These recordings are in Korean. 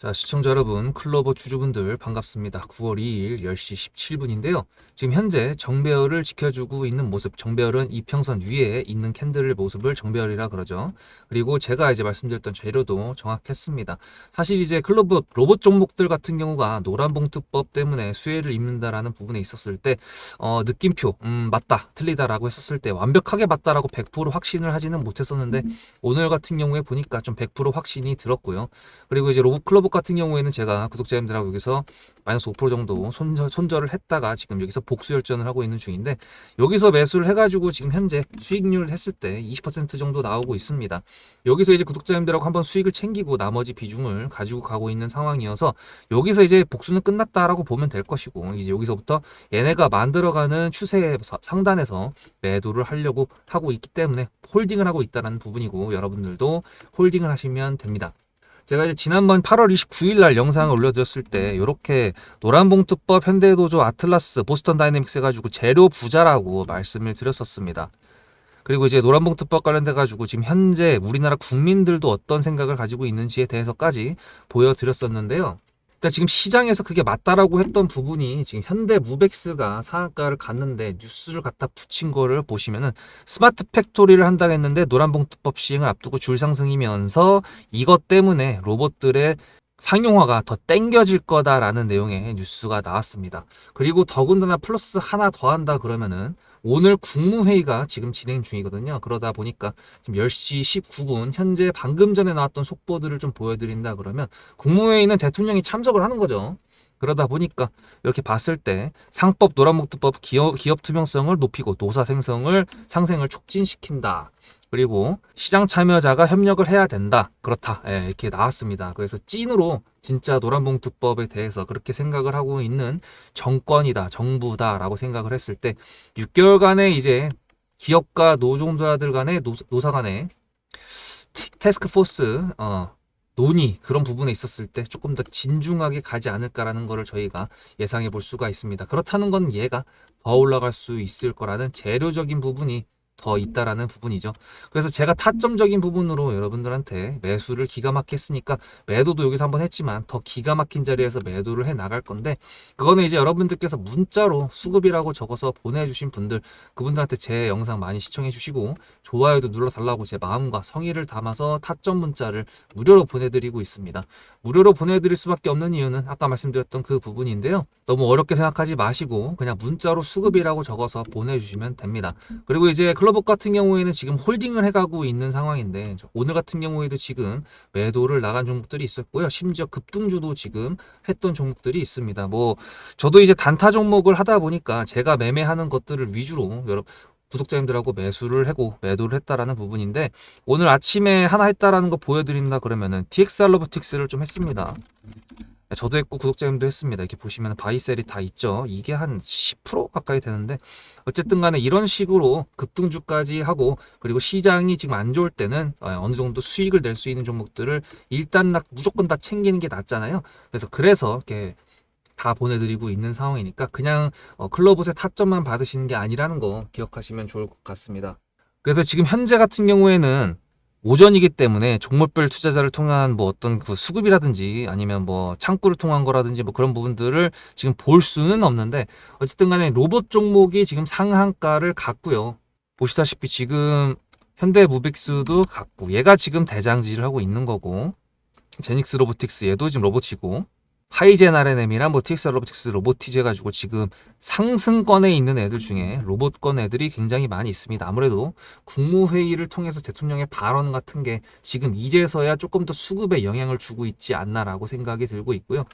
자, 시청자 여러분, 클로버 주주분들 반갑습니다. 9월 2일 10시 17분인데요. 지금 현재 정배열을 지켜주고 있는 모습, 정배열은 이평선 위에 있는 캔들의 모습을 정배열이라 그러죠. 그리고 제가 이제 말씀드렸던 재료도 정확했습니다. 사실 이제 클로버 로봇 종목들 같은 경우가 노란 봉투법 때문에 수혜를 입는다라는 부분에 있었을 때, 어, 느낌표, 음, 맞다, 틀리다라고 했었을 때 완벽하게 맞다라고 100% 확신을 하지는 못했었는데, 오늘 같은 경우에 보니까 좀 100% 확신이 들었고요. 그리고 이제 로봇 클로버 같은 경우에는 제가 구독자님들하고 여기서 마이너스 5% 정도 손절, 손절 을 했다가 지금 여기서 복수 열전을 하고 있는 중인데 여기서 매수를 해가지고 지금 현재 수익률 했을 때 20% 정도 나오고 있습니다. 여기서 이제 구독자님들하고 한번 수익을 챙기고 나머지 비중을 가지고 가고 있는 상황이어서 여기서 이제 복수는 끝났다라고 보면 될 것이고 이제 여기서부터 얘네가 만들어가는 추세 상단에서 매도를 하려고 하고 있기 때문에 홀딩을 하고 있다는 부분이고 여러분들도 홀딩을 하시면 됩니다. 제가 이제 지난번 8월 29일 날 영상을 올려드렸을 때 이렇게 노란봉투법, 현대도조, 아틀라스, 보스턴 다이내믹스 해가지고 재료 부자라고 말씀을 드렸었습니다. 그리고 이제 노란봉투법 관련돼 가지고 지금 현재 우리나라 국민들도 어떤 생각을 가지고 있는지에 대해서까지 보여드렸었는데요. 일단 지금 시장에서 그게 맞다라고 했던 부분이 지금 현대 무벡스가 상한가를 갔는데 뉴스를 갖다 붙인 거를 보시면은 스마트 팩토리를 한다고 했는데 노란봉투법 시행을 앞두고 줄 상승이면서 이것 때문에 로봇들의 상용화가 더 땡겨질 거다라는 내용의 뉴스가 나왔습니다. 그리고 더군다나 플러스 하나 더 한다 그러면은 오늘 국무회의가 지금 진행 중이거든요. 그러다 보니까 지금 10시 19분 현재 방금 전에 나왔던 속보들을 좀 보여드린다 그러면 국무회의는 대통령이 참석을 하는 거죠. 그러다 보니까 이렇게 봤을 때 상법 노란목두법 기업, 기업 투명성을 높이고 노사 생성을 상생을 촉진시킨다. 그리고 시장 참여자가 협력을 해야 된다. 그렇다. 예, 이렇게 나왔습니다. 그래서 찐으로 진짜 노란봉투법에 대해서 그렇게 생각을 하고 있는 정권이다, 정부다라고 생각을 했을 때 6개월간의 이제 기업과 노동자들 간의 노, 노사 간의 티- 테스크포스 어, 논의 그런 부분에 있었을 때 조금 더 진중하게 가지 않을까라는 거를 저희가 예상해 볼 수가 있습니다. 그렇다는 건 얘가 더 올라갈 수 있을 거라는 재료적인 부분이 더 있다라는 부분이죠. 그래서 제가 타점적인 부분으로 여러분들한테 매수를 기가 막히게 했으니까 매도도 여기서 한번 했지만 더 기가 막힌 자리에서 매도를 해 나갈 건데 그거는 이제 여러분들께서 문자로 수급이라고 적어서 보내주신 분들 그분들한테 제 영상 많이 시청해 주시고 좋아요도 눌러달라고 제 마음과 성의를 담아서 타점 문자를 무료로 보내드리고 있습니다. 무료로 보내드릴 수밖에 없는 이유는 아까 말씀드렸던 그 부분인데요. 너무 어렵게 생각하지 마시고 그냥 문자로 수급이라고 적어서 보내주시면 됩니다. 그리고 이제 클럽 업 같은 경우에는 지금 홀딩을 해가고 있는 상황인데 오늘 같은 경우에도 지금 매도를 나간 종목들이 있었고요. 심지어 급등주도 지금 했던 종목들이 있습니다. 뭐 저도 이제 단타 종목을 하다 보니까 제가 매매하는 것들을 위주로 여러 구독자님들하고 매수를 하고 매도를 했다라는 부분인데 오늘 아침에 하나 했다라는 거 보여드린다 그러면은 TXR 로보틱스를 좀 했습니다. 저도 했고 구독자님도 했습니다. 이렇게 보시면 바이셀이 다 있죠. 이게 한 10% 가까이 되는데 어쨌든 간에 이런 식으로 급등주까지 하고 그리고 시장이 지금 안 좋을 때는 어, 어느 정도 수익을 낼 수 있는 종목들을 일단 나- 무조건 다 챙기는 게 낫잖아요. 그래서 그래서 이렇게 다 보내드리고 있는 상황이니까 그냥 어, 클로봇의 타점만 받으시는 게 아니라는 거 기억하시면 좋을 것 같습니다. 그래서 지금 현재 같은 경우에는 오전이기 때문에 종목별 투자자를 통한 뭐 어떤 그 수급이라든지 아니면 뭐 창구를 통한 거라든지 뭐 그런 부분들을 지금 볼 수는 없는데 어쨌든 간에 로봇 종목이 지금 상한가를 갔고요. 보시다시피 지금 현대 무빅스도 갔고 얘가 지금 대장질을 하고 있는 거고 제닉스 로보틱스 얘도 지금 로봇이고 하이젠 RNM이랑 뭐 TX 로보틱스 로보티즈 해가지고 지금 상승권에 있는 애들 중에 로봇권 애들이 굉장히 많이 있습니다. 아무래도 국무회의를 통해서 대통령의 발언 같은 게 지금 이제서야 조금 더 수급에 영향을 주고 있지 않나라고 생각이 들고 있고요.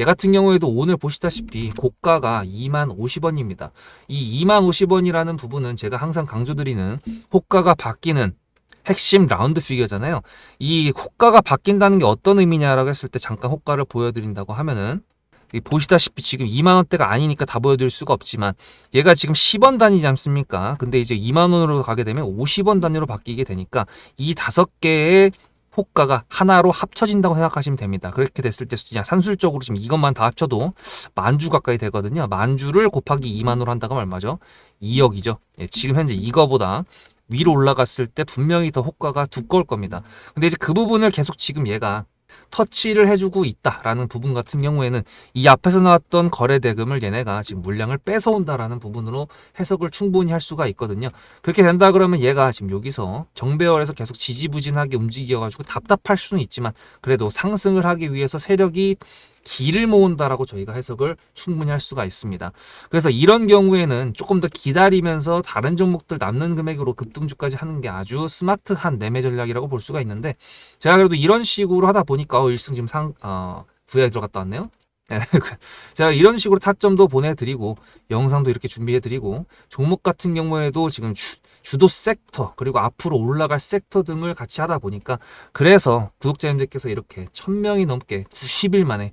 얘 같은 경우에도 오늘 보시다시피 고가가 2만 50원입니다. 이 2만 50원이라는 부분은 제가 항상 강조드리는 호가가 바뀌는 핵심 라운드 피겨잖아요. 이 호가가 바뀐다는 게 어떤 의미냐라고 했을 때 잠깐 호가를 보여드린다고 하면은 이 보시다시피 지금 2만 원대가 아니니까 다 보여드릴 수가 없지만 얘가 지금 10원 단위지 않습니까? 근데 이제 2만 원으로 가게 되면 50원 단위로 바뀌게 되니까 이 다섯 개의 호가가 하나로 합쳐진다고 생각하시면 됩니다. 그렇게 됐을 때 그냥 산술적으로 지금 이것만 다 합쳐도 만주 가까이 되거든요. 만주를 곱하기 2만으로 한다고 얼마죠? 2억이죠. 예, 지금 현재 이거보다 위로 올라갔을 때 분명히 더 호가가 두꺼울 겁니다. 근데 이제 그 부분을 계속 지금 얘가 터치를 해주고 있다라는 부분 같은 경우에는 이 앞에서 나왔던 거래 대금을 얘네가 지금 물량을 뺏어온다라는 부분으로 해석을 충분히 할 수가 있거든요. 그렇게 된다 그러면 얘가 지금 여기서 정배열에서 계속 지지부진하게 움직여가지고 답답할 수는 있지만 그래도 상승을 하기 위해서 세력이 기를 모은다라고 저희가 해석을 충분히 할 수가 있습니다. 그래서 이런 경우에는 조금 더 기다리면서 다른 종목들 남는 금액으로 급등주까지 하는 게 아주 스마트한 매매 전략이라고 볼 수가 있는데 제가 그래도 이런 식으로 하다 보니까 어, 1승 지금 상 어, VI 들어갔다 왔네요. 예, 제가 이런 식으로 타점도 보내드리고 영상도 이렇게 준비해드리고 종목 같은 경우에도 지금 주, 주도 섹터 그리고 앞으로 올라갈 섹터 등을 같이 하다 보니까 그래서 구독자님들께서 이렇게 1000명이 넘게 90일 만에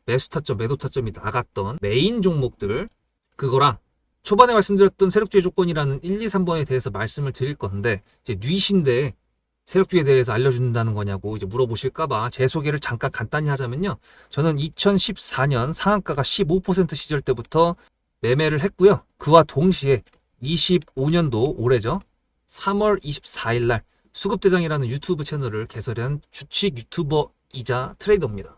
매수 타점, 매도 타점이 나갔던 메인 종목들 그거랑 초반에 말씀드렸던 세력주의 조건이라는 1, 2, 3번에 대해서 말씀을 드릴 건데 이제 뉘신데 세력주에 대해서 알려준다는 거냐고 이제 물어보실까봐 제 소개를 잠깐 간단히 하자면요. 저는 2014년 상한가가 15% 시절 때부터 매매를 했고요. 그와 동시에 25년도 올해죠. 3월 24일 날 수급대장이라는 유튜브 채널을 개설한 주식 유튜버이자 트레이더입니다.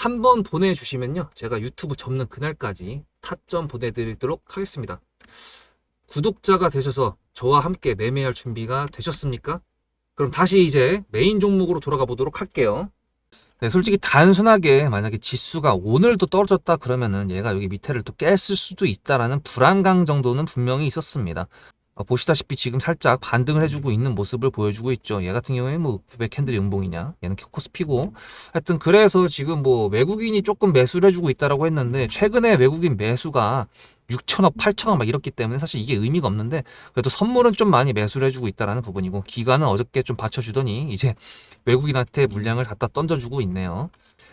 한 번 보내주시면요 제가 유튜브 접는 그날까지 타점 보내드리도록 하겠습니다. 구독자가 되셔서 저와 함께 매매할 준비가 되셨습니까? 그럼 다시 이제 메인 종목으로 돌아가 보도록 할게요. 네, 솔직히 단순하게 만약에 지수가 오늘도 떨어졌다 그러면은 얘가 여기 밑에를 또 깼을 수도 있다라는 불안감 정도는 분명히 있었습니다. 어, 보시다시피 지금 살짝 반등을 해주고 있는 모습을 보여주고 있죠. 얘 같은 경우에 뭐왜 캔들이 음봉이냐? 얘는 코스피고. 하여튼 그래서 지금 뭐 외국인이 조금 매수를 해주고 있다라고 했는데 최근에 외국인 매수가 6천억, 8천억 막 이렇기 때문에 사실 이게 의미가 없는데 그래도 선물은 좀 많이 매수를 해주고 있다라는 부분이고 기간은 어저께 좀 받쳐주더니 이제 외국인한테 물량을 갖다 던져주고 있네요.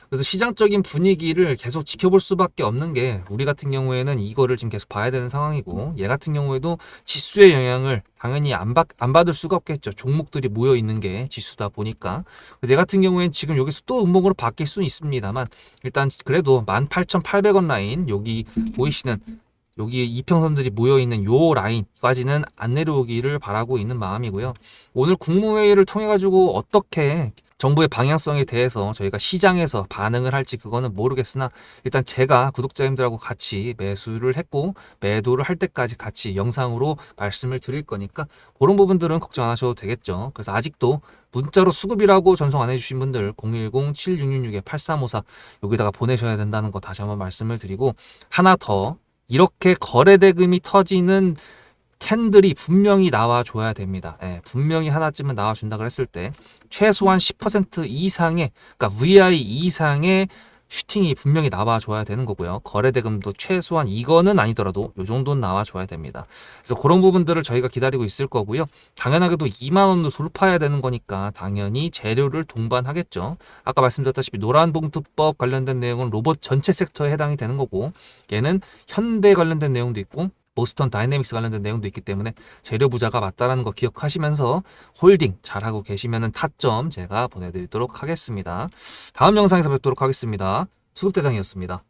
그래서 시장적인 분위기를 계속 지켜볼 수밖에 없는 게 우리 같은 경우에는 이거를 지금 계속 봐야 되는 상황이고 얘 같은 경우에도 지수의 영향을 당연히 안, 받, 안 받을 수가 없겠죠. 종목들이 모여 있는 게 지수다 보니까. 그래서 얘 같은 경우에는 지금 여기서 또 음봉으로 바뀔 수는 있습니다만 일단 그래도 18,800원 라인 여기 보이시는 여기 이평선들이 모여 있는 요 라인까지는 안 내려오기를 바라고 있는 마음이고요. 오늘 국무회의를 통해 가지고 어떻게 정부의 방향성에 대해서 저희가 시장에서 반응을 할지 그거는 모르겠으나 일단 제가 구독자님들하고 같이 매수를 했고 매도를 할 때까지 같이 영상으로 말씀을 드릴 거니까 그런 부분들은 걱정 안 하셔도 되겠죠. 그래서 아직도 문자로 수급이라고 전송 안 해주신 분들 010-7666-8354 여기다가 보내셔야 된다는 거 다시 한번 말씀을 드리고 하나 더 이렇게 거래 대금이 터지는 캔들이 분명히 나와줘야 됩니다. 예, 분명히 하나쯤은 나와준다 그랬을 때 최소한 10% 이상의 그러니까 VI 이상의 슈팅이 분명히 나와줘야 되는 거고요. 거래 대금도 최소한 이거는 아니더라도 요 정도는 나와줘야 됩니다. 그래서 그런 부분들을 저희가 기다리고 있을 거고요. 당연하게도 2만 원도 돌파해야 되는 거니까 당연히 재료를 동반하겠죠. 아까 말씀드렸다시피 노란 봉투법 관련된 내용은 로봇 전체 섹터에 해당이 되는 거고 얘는 현대 관련된 내용도 있고 보스턴 다이내믹스 관련된 내용도 있기 때문에 재료 부자가 맞다라는 거 기억하시면서 홀딩 잘하고 계시면은 타점 제가 보내드리도록 하겠습니다. 다음 영상에서 뵙도록 하겠습니다. 수급대장이었습니다.